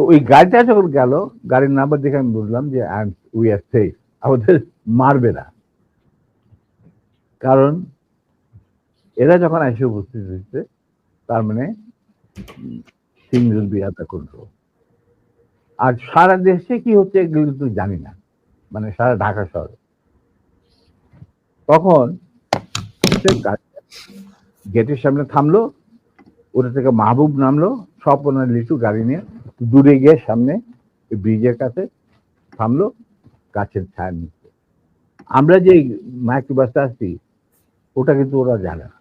তো ওই গাড়িটা যখন গেল, গাড়ির নাম্বার দেখে আমি বুঝলাম যে উই আর সেফ আমাদের মারবে না। কারণ এরা যখন এসে উপস্থিত হয়েছে, তার মানে কন্ট্রোল। আর সারা দেশে কি হচ্ছে এগুলো কিন্তু জানি না। মানে সারা ঢাকা শহরে। তখন গেটের সামনে থামলো ওটা থেকে মাহবুব নামলো সব ওনার লিচু গাড়ি নিয়ে দূরে গিয়ে সামনে ব্রিজের কাছে থামলো, গাছের ছায়া নিচ্ছে আমরা যে মাইক্রো বাসটা আসছি, ওটা কিন্তু ওরা জানে না।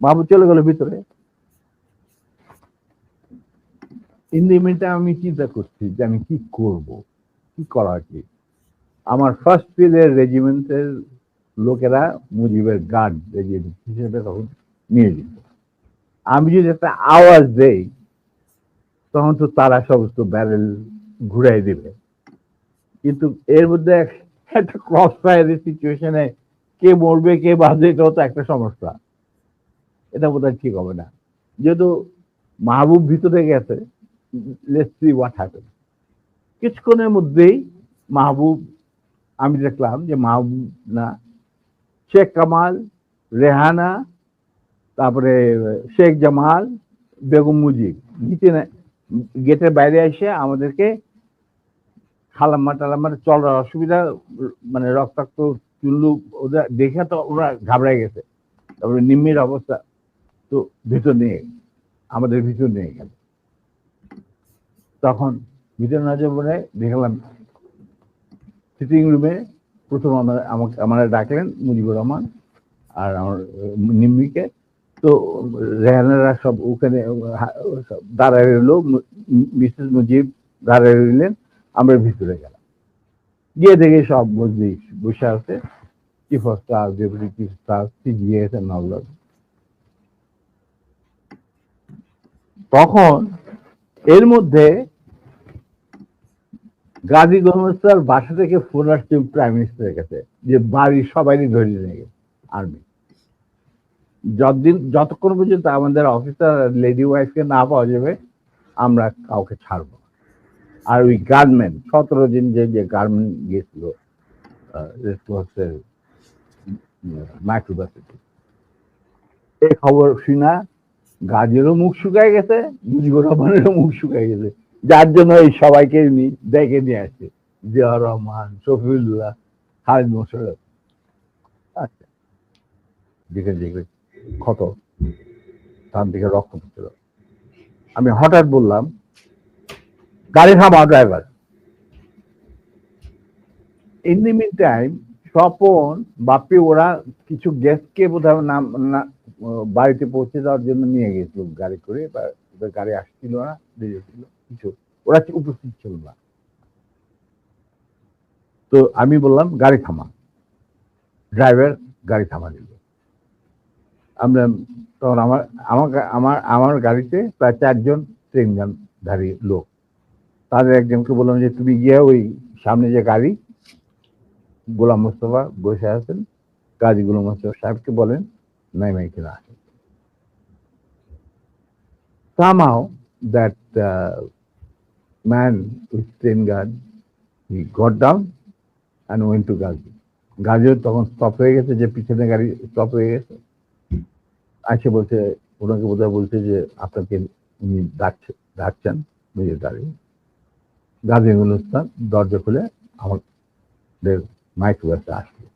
বাবু চলে গেল ভিতরে। ইন দি মিনটা আমি চিন্তা করছি যে আমি কি করব, কি করা কি আমার ফার্স্ট ফিল্ডের রেজিমেন্টের লোকেরা মুজিবের গার্ড রেজিমেন্ট হিসেবে তখন নিয়ে যেত আমি যদি একটা আওয়াজ দেই তখন তো তারা সমস্ত ব্যারেল ঘুরাই দিবে। কিন্তু এর মধ্যে এক- একটা ক্রস ফায়ারের সিচুয়েশনে কে মরবে, কে বাঁধবে এটাও তো একটা সমস্যা। এটা বোধহয় ঠিক হবে না। যেহেতু মাহবুব ভিতরে গেছে লেটস সি হোয়াট হ্যাপেন কিছুক্ষণের মধ্যেই মাহবুব আমি দেখলাম যে মাহবুব না, শেখ কামাল, রেহানা, তারপরে শেখ জামাল, বেগম মুজিব, নিচে গেটের বাইরে এসে আমাদেরকে খালাম্মা টালাম্মা চলার অসুবিধা মানে রক্তাক্ত চুল্লু ওদের দেখে তো ওরা ঘাবড়ে গেছে। তারপরে নিম্মির অবস্থা তো ভিতর নিয়ে, আমাদের ভিতর নিয়ে গেল। তখন ভিতর নজর পড়ে দেখলাম সিটিং রুমে প্রথম আমার আমাকে, আমার ডাকলেন মুজিবুর রহমান আর আমার, নিম্মিকে। তো, রেহানারা সব ওখানে দাঁড়ায় রইল মিসেস মুজিব দাঁড়ায় রইলেন, আমরা ভিতরে গেলাম। গিয়ে দেখে সব বসে বসে আছে, chief of staff, deputy chief staff CGS নগর তখন এর মধ্যে গাজী মোহাম্মদ বাসা থেকে ফোন আসছে, প্রাইম মিনিস্টারের কাছে, যে বাড়ির সবাই ধরে নিয়ে গেছে, আর্মি। যতদিন, যতক্ষণ পর্যন্ত আমাদের অফিসার লেডি ওয়াইফকে না পাওয়া যাবে, আমরা কাউকে ছাড়বো। আর ওই গার্মেন্ট সতেরো দিন যে যে গার্মেন্ট গেছিল মাইক্রোবাসিটি এই খবর শুনা, গাজেরও মুখ শুকায় গেছে, মুজিবুর রহমানেরও মুখ শুকায় গেছে। যার জন্য এই সবাইকে ডেকে নিয়ে আসছে। জিয়া রহমান, শফিউল্লাহ খালিদ মোশারফ আচ্ছা। দেখে দেখবে ক্ষত, তার দিকে রক্ত পড়ছিল আমি হঠাৎ বললাম, গাড়ি থামাও driver in the mean time Swapan, Bapi, ওরা কিছু গেস্টকে বোধহয় নাম না বাড়িতে পৌঁছে দেওয়ার জন্য নিয়ে গেছিল গাড়ি করে, বা ওদের গাড়ি আসছিল না দেরি ছিল কিছু। ওরা উপস্থিত ছিল না? তো আমি বললাম, গাড়ি থামা ড্রাইভার গাড়ি থামা দিল আমরা তখন আমার আমার আমার আমার গাড়িতে প্রায় চারজন ট্রেন গানধারী লোক। তাদের একজনকে বললাম যে তুমি গিয়ে ওই সামনে যে গাড়ি গোলাম মোস্তফা বসে আছেন কাজী গোলাম মোস্তফা সাহেবকে বলেন নাই নাই কিনা আসেন। Somehow that uh, man with train guard he got down and to Gazi. গাজিও তখন স্টপ হয়ে গেছে যে পিছনে গাড়ি স্টপ হয়ে গেছে। আসে বলছে, ওনাকে বোধহয় বলছে যে, আপনাকে উনি ডাকছে, ডাকছেন নিজের গাড়ি। গাজী গুলস্তান দরজা খুলে আমাদের মাইক্রোবাসে আসলো।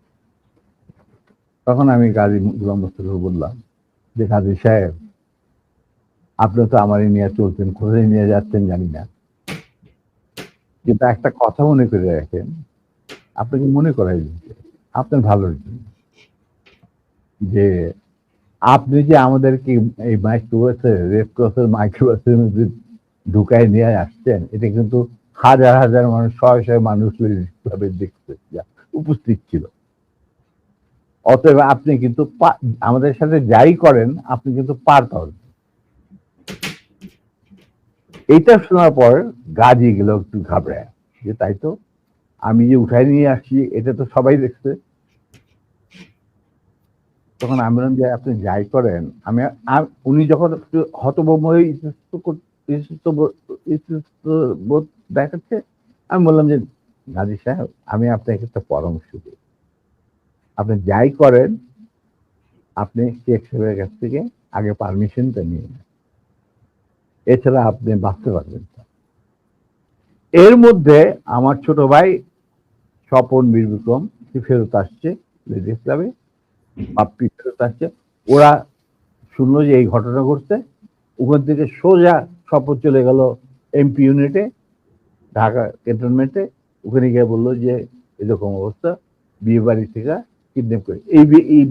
তখন আমি গাজী গুলাম মোস্তফা বললাম, যে গাজী সাহেব, আপনি তো আমারই নিয়ে চলছেন, কোথায় নিয়ে যাচ্ছেন জানি না। কিন্তু একটা কথা মনে করে রাখেন, আপনাকে মনে করাই আপনার ভালোর জন্য যে আপনি যে আমাদেরকে এই মাইক্রোবাসে রেড ক্রসের মাইক্রোবাসের মধ্যে ঢুকায় নিয়ে আসছেন, এটা কিন্তু হাজার হাজার মানুষ, শয়ে শয়ে মানুষ ভাবে দেখতে উপস্থিত ছিল। অতএব আপনি কিন্তু আমাদের সাথে যাই করেন, আপনি কিন্তু পার পাবেন। এইটা শোনার পর গাজি গেল একটু ঘাবড়ায়, যে তাই তো, আমি যে উঠাই নিয়ে আসছি, এটা তো সবাই দেখছে। তখন আমি বললাম যে, আপনি যাই করেন। আমি উনি যখন একটু হয়ে বোধ দেখাচ্ছে, আমি বললাম যে, গাজী সাহেব, আমি আপনাকে একটা পরামর্শ দিই। আপনি যাই করেন, আপনি শেখ সাহেবের কাছ থেকে আগে পারমিশনটা নিয়ে নেন। এছাড়া আপনি বাঁচতে পারবেন এর মধ্যে আমার ছোট ভাই স্বপন বীর বিক্রম সে ফেরত আসছে লেডিস ক্লাবে। বাপ্পি ফেরত আসছে। ওরা শুনলো যে এই ঘটনা ঘটছে। ওখান থেকে সোজা স্বপন চলে গেল এমপি ইউনিটে, ঢাকা ক্যান্টনমেন্টে। ওখানে গিয়ে বলল যে, এরকম অবস্থা, বিয়ে বাড়ি থেকে কিডন্যাপ করে। এই বিয়ে, এই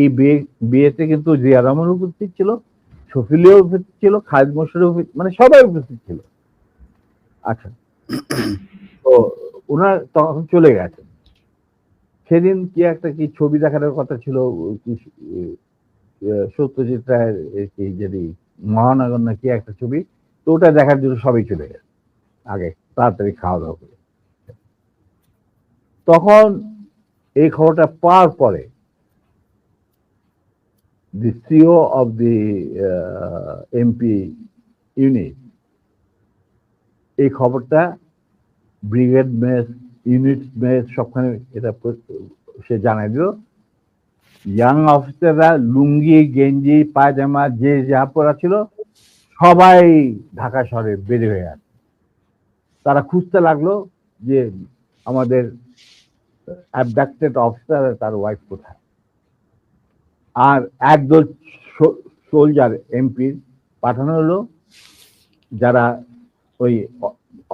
এই বিয়ে, বিয়েতে কিন্তু জিয়া রহমান উপস্থিত ছিল শফিলিও উপস্থিত ছিল, খালিদ মোশারফ মানে সবাই উপস্থিত ছিল। আচ্ছা। তো ওনার তখন চলে গেছেন সেদিন কি একটা কি ছবি দেখানোর কথা ছিল সত্যজিৎ রায়ের যদি মহানগর না কি একটা ছবি, তো ওটা দেখার জন্য সবাই চলে গেছে আগে তাড়াতাড়ি খাওয়া দাওয়া করে। তখন এই খবরটা পাওয়ার পরে the CO of the MP unit এই খবরটা ব্রিগেড মেস ইউনিট সবখানে এটা সে জানাই দিল ইয়াং অফিসাররা লুঙ্গি, গেঞ্জি, পায়জামা, যে যা পরা ছিল, সবাই ঢাকা শহরে বেড়ে হয়ে আছে তারা খুঁজতে লাগল যে আমাদের অ্যাবডাক্টেড অফিসার তার ওয়াইফ কোথায়। আর একদল সোলজার এমপির পাঠানো হলো, যারা ওই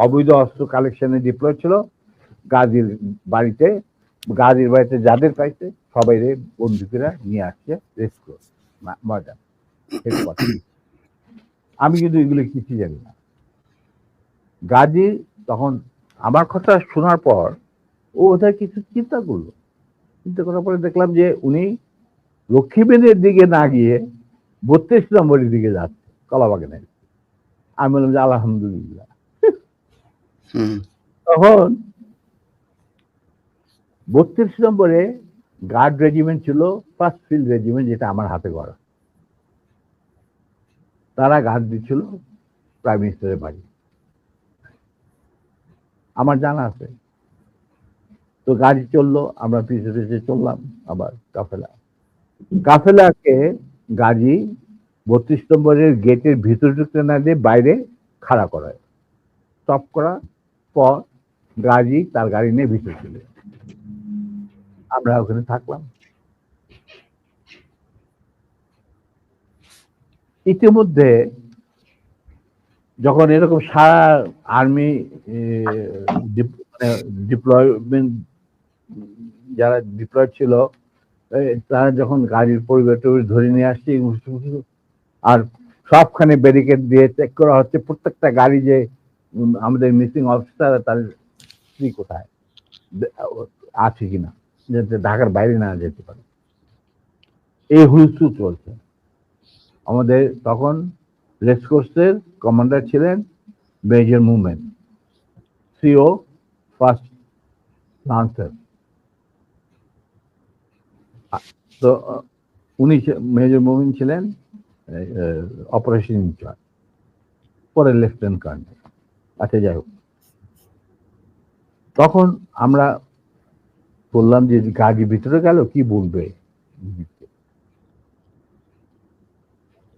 অবৈধ অস্ত্র কালেকশনে ডিপ্লয় ছিল। গাজীর বাড়িতে গাজীর বাড়িতে যাদের পাইছে সবাই রে বন্দুকেরা নিয়ে আসছে রেস্কিউ ময়দান। আমি কিন্তু এগুলো কিছু জানি না। গাজী তখন আমার কথা শোনার পর ও ওদের কিছু চিন্তা করল। চিন্তা করার পরে দেখলাম যে উনি লক্ষ্মীবেনের দিকে না গিয়ে বত্রিশ নম্বরের দিকে যাচ্ছে কলাবাগানের আমি বললাম যে আলহামদুলিল্লাহ। হুম। তখন বত্রিশ নম্বরে গার্ড রেজিমেন্ট ছিল ফার্স্ট ফিল্ড রেজিমেন্ট যেটা আমার হাতে করা তারা গার্ড দিচ্ছিল প্রাইম মিনিস্টারের বাড়ি। আমার জানা আছে। তো গাড়ি চলল, আমরা পিছনে পিছিয়ে চললাম আবার কাফেলা। কাফেলাকে গাড়ি বত্রিশ নম্বরের গেটের ভিতরে ঢুকতে না দিয়ে বাইরে খাড়া করায়। স্টপ করা পর গাড়ি তার গাড়ি নিয়ে ভিতরে চলে। আমরা ওখানে থাকলাম। ইতিমধ্যে যখন এরকম সারা আর্মি ডিপ্লয়মেন্ট যারা ডিপ্লয় ছিল তারা যখন গাড়ির পরিবার ধরে নিয়ে আসছে আর সবখানে ব্যারিকেড দিয়ে চেক করা হচ্ছে। প্রত্যেকটা গাড়ি যে আমাদের মিসিং অফিসার তার স্ত্রী কোথায়? আছে কিনা? যাতে ঢাকার বাইরে না যেতে পারে। এই হুলস্থুল চলছে। আমাদের তখন রেসকোর্সের কমান্ডার ছিলেন major movement CO first lancer. তো, উনি মেজর মুভমেন্ট ছিলেন অপারেশন ইনচার্জ পরে লেফটেন্যান্ট কর্নেল। আচ্ছা যাই হোক। তখন আমরা বললাম যে গাড়ি ভিতরে গেল, কি বলবে?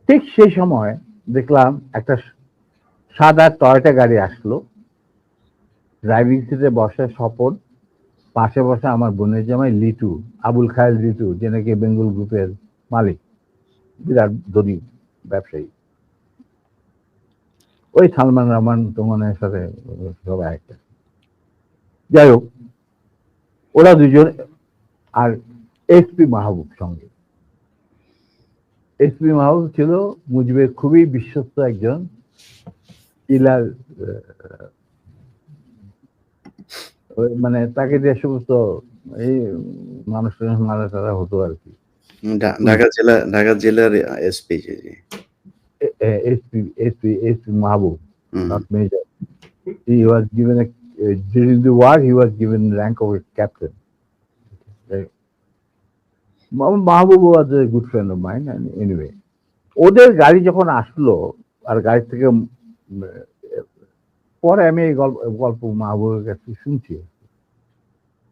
ঠিক সেই সময় দেখলাম একটা সাদা টয়টা গাড়ি আসলো। ড্রাইভিং সিটে বসে স্বপন, পাশে বসে আমার বোনের জামাই লিটু, আবুল খায়েল লিটু, যে নাকি বেঙ্গল গ্রুপের মালিক, বিরাট ধনী ব্যবসায়ী। ওই সালমান রহমান তোমানের সাথে সবাই একটা। যাই হোক ওরা দুজন আর এসপি মাহবুব সঙ্গে। এসপি মাহবুব ছিল মুজিবের খুবই বিশ্বস্ত একজন ইলার মানে তাকে যে সমস্ত এই মানুষ মারা টারা হতো আর কি। ঢাকা জেলা ঢাকা জেলার SP SP SP SP Mahbub major. He was given a uh, during the war. He was given rank of captain. Mahbub was a good friend of mine, and anyway, ওদের গাড়ি যখন আসলো আর গাড়ি থেকে পরে আমি এই গল্প গল্প মাহবুবের কাছে শুনছি।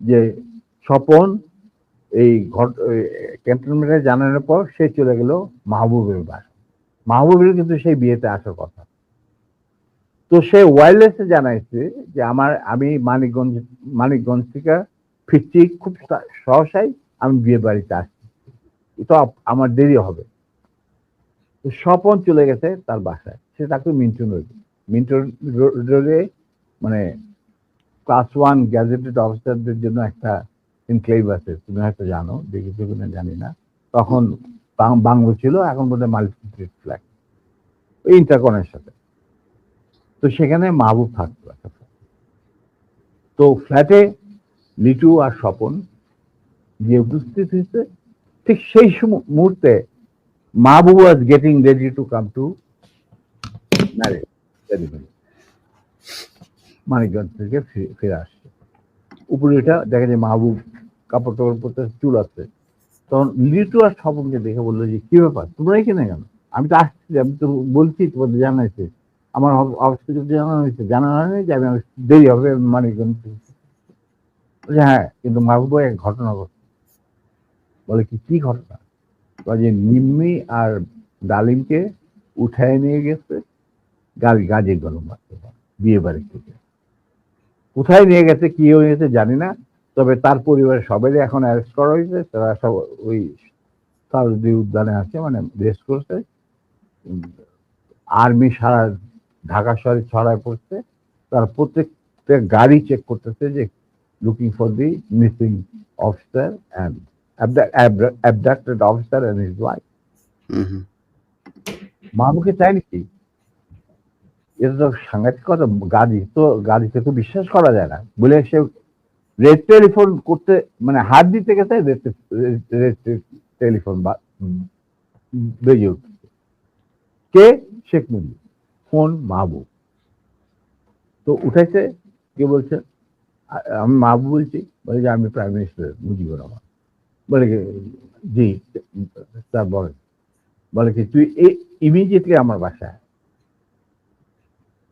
যে স্বপন এই ক্যান্টনমেন্টে জানানোর পর সে চলে গেল মাহবুবের বাসা মাহবুবের কিন্তু সেই বিয়েতে আসার কথা। তো সে ওয়ারলেসে জানাইছে যে আমার, আমি মানিকগঞ্জ মানিকগঞ্জ থেকে ফিরছি, খুব সহসাই আমি বিয়ে বাড়িতে আসছি। তো আমার দেরি হবে। তো স্বপন চলে গেছে তার বাসায়। সে তাকে মিন্টন রোড মিন্টন রোডে মানে ক্লাস ওয়ান গ্যাজেটেড অফিসারদের জন্য একটা ইনক্লেভ আছে। তুমি হয়তো জানো, দেখেছ কিনা জানি না। তখন বাংলো ছিল, এখন বোধহয় মাল্টি ফ্ল্যাট ওই ইন্টারকনের সাথে। তো সেখানে মাহবুব থাকতো একটা। তো ফ্ল্যাটে লিটু আর স্বপন গিয়ে উপস্থিত হয়েছে। ঠিক সেই মুহূর্তে Mahbub was getting ready to come to marriage Manikganj থেকে ফিরে আসছে। উপরে এটা দেখা যায় মাহবুব কাপড় টাপড় পরতে চুল আছে তখন লিটু আর স্বপনকে দেখে বলল যে, কি ব্যাপার? তোমরা এখানে কেন? আমি তো আসছি, আমি তো বলছি, তোমাদের জানাইছে। আমার অফ- অফিস জানানো হয়েছে জানানো হয়নি যে আমি দেরি হবে মানিকগঞ্জ হ্যাঁ কিন্তু মাহবুব এক ঘটনা ঘটছে। বলে, কি কি ঘটনা? যে নিম্মি আর ডালিমকে উঠায় নিয়ে গেছে, গাড়ি গাজে গরম বিয়ে বাড়ি থেকে। কোথায় নিয়ে গেছে, কি হয়েছে জানি না, তবে তার পরিবারের সবাই এখন অ্যারেস্ট করা হয়েছে, তারা সব ওই সারদি উদ্যানে আছে মানে রেস্ট করছে। আর্মি সারা ঢাকা শহরে ছড়ায় পড়ছে তারা প্রত্যেকটা গাড়ি চেক করতেছে যে looking for the missing officer and abducted officer and his wife মাহবুবকে চাই নাকি? এটা তো সাংঘাতিক কথা গাড়ি তো গাড়িতে তো বিশ্বাস করা যায় না। বলে সে রেড টেলিফোন করতে মানে হাত দিতে গেছে রেড টেলিফোন বা বেজে উঠছে। কে? শেখ মুজিব। ফোন মাহবুব? তো উঠেছে, কে বলছে? আমি মাহবুব বলছি, বলে যে আমি প্রাইম মিনিস্টার মুজিবুর রহমান। বলে জি স্যার বলেন বলে কি, তুই ইমিডিয়েটলি আমার বাসায়।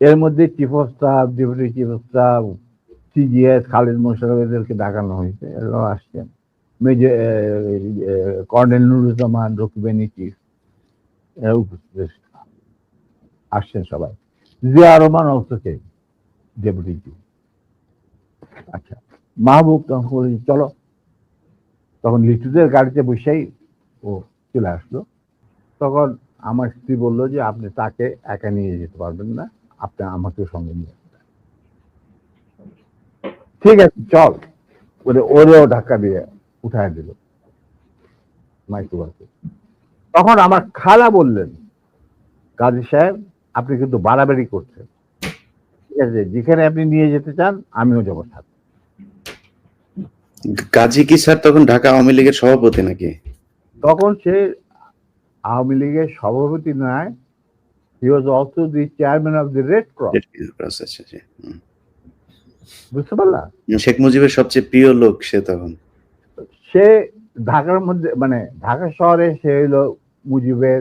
এর মধ্যে chief of staff deputy chief of staff CGS Khalid Mosharraf এদেরকে ডাকানো হয়েছে, এরাও আসছেন। মেজর কর্নেল নুরুজ্জামান, রকিবানি চিফ উপস্থিত। আসছেন সবাই। জিয়া রহমান অলসো কে? ডেপুটি আচ্ছা মাহবুব তখন বলে, চলো। তখন লিটুদের গাড়িতে বসেই ও চলে আসলো। তখন আমার স্ত্রী বলল যে আপনি তাকে একা নিয়ে যেতে পারবেন না আপনি আমাকে সঙ্গে নিয়ে আসবেন। ঠিক আছে চল। বলে ওরেও ধাক্কা দিয়ে উঠায় দিল মাইক্রোবাসে। তখন আমার খালা বললেন কাজী সাহেব আপনি কিন্তু বাড়াবাড়ি করছেন। ঠিক আছে যেখানে আপনি নিয়ে যেতে চান আমিও যাব সাথে। কাজী কি স্যার তখন ঢাকা আওয়ামী লীগের সভাপতি নাকি? তখন সে আওয়ামী লীগের সভাপতি নয় he was also the chairman of the red cross. বুঝতে পারলা? শেখ মুজিবের সবচেয়ে প্রিয় লোক সে তখন? সে ঢাকার মধ্যে মানে ঢাকা শহরে সে হলো মুজিবের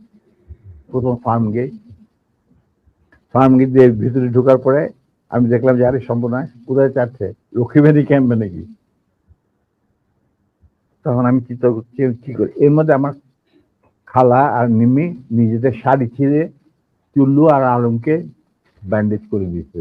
প্রথম ফার্ম গেট ফার্ম গেট দিয়ে ভিতরে ঢোকার পরে আমি দেখলাম যে, আরে সম্পূর্ণ কোথায় চাচ্ছে? লক্ষ্মীবাড়ি ক্যাম্পে নাকি? তখন আমি চিন্তা কি করি? এর মধ্যে আমার খালা আর নিমি নিজেদের শাড়ি ছিঁড়ে চুল্লু আর আলমকে ব্যান্ডেজ করে দিয়েছে।